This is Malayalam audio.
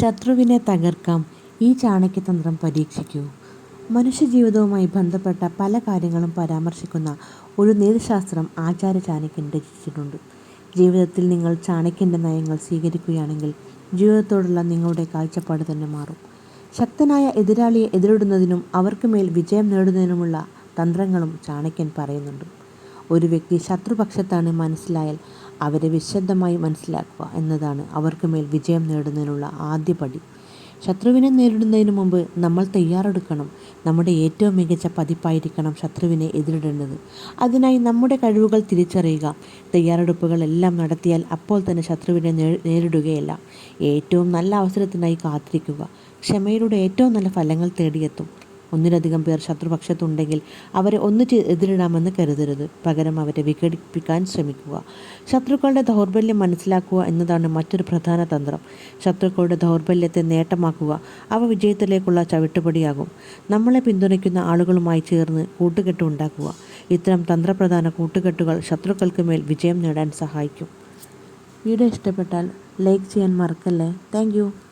ശത്രുവിനെ തകർക്കാം. ഈ ചാണക്യതന്ത്രം പരീക്ഷിക്കൂ. മനുഷ്യജീവിതവുമായി ബന്ധപ്പെട്ട പല കാര്യങ്ങളും പരാമർശിക്കുന്ന ഒരു നീതിശാസ്ത്രം ആചാര്യ ചാണക്യൻ രചിച്ചിട്ടുണ്ട്. ജീവിതത്തിൽ നിങ്ങൾ ചാണക്യന്റെ നയങ്ങൾ സ്വീകരിക്കുകയാണെങ്കിൽ ജീവിതത്തോടുള്ള നിങ്ങളുടെ കാഴ്ചപ്പാട് തന്നെ മാറും. ശക്തനായ എതിരാളിയെ എതിരിടുന്നതിനും അവർക്ക് മേൽ വിജയം നേടുന്നതിനുമുള്ള തന്ത്രങ്ങളും ചാണക്യൻ പറയുന്നുണ്ട്. ഒരു വ്യക്തി ശത്രുപക്ഷത്താണ് മനസ്സിലായാൽ അവരെ വിശദമായി മനസ്സിലാക്കുക എന്നതാണ് അവർക്ക് മേൽ വിജയം നേടുന്നതിനുള്ള ആദ്യ പടി. ശത്രുവിനെ നേരിടുന്നതിന് മുമ്പ് നമ്മൾ തയ്യാറെടുക്കണം. നമ്മുടെ ഏറ്റവും മികച്ച പതിപ്പായിരിക്കണം ശത്രുവിനെ എതിരിടേണ്ടത്. അതിനായി നമ്മുടെ കഴിവുകൾ തിരിച്ചറിയുക. തയ്യാറെടുപ്പുകളെല്ലാം നടത്തിയാൽ അപ്പോൾ തന്നെ ശത്രുവിനെ നേരിടുകയല്ല. ഏറ്റവും നല്ല അവസരത്തിനായി കാത്തിരിക്കുക. ക്ഷമയിലൂടെ ഏറ്റവും നല്ല ഫലങ്ങൾ തേടിയെത്തും. ഒന്നിലധികം പേർ ശത്രുപക്ഷത്തുണ്ടെങ്കിൽ അവരെ ഒന്നിച്ച് എതിരിടാമെന്ന് കരുതരുത്. പകരം അവരെ വിഘടിപ്പിക്കാൻ ശ്രമിക്കുക. ശത്രുക്കളുടെ ദൗർബല്യം മനസ്സിലാക്കുക എന്നതാണ് മറ്റൊരു പ്രധാന തന്ത്രം. ശത്രുക്കളുടെ ദൗർബല്യത്തെ നേട്ടമാക്കുക അവ വിജയത്തിലേക്കുള്ള ചവിട്ടുപടിയാകും. നമ്മളെ പിന്തുണയ്ക്കുന്ന ആളുകളുമായി ചേർന്ന് കൂട്ടുകെട്ട് ഉണ്ടാക്കുക. ഇത്തരം തന്ത്രപ്രധാന കൂട്ടുകെട്ടുകൾ ശത്രുക്കൾക്ക് മേൽ വിജയം നേടാൻ സഹായിക്കും. വീഡിയോ ഇഷ്ടപ്പെട്ടാൽ ലൈക്ക് ചെയ്യാൻ മറക്കല്ലേ? താങ്ക്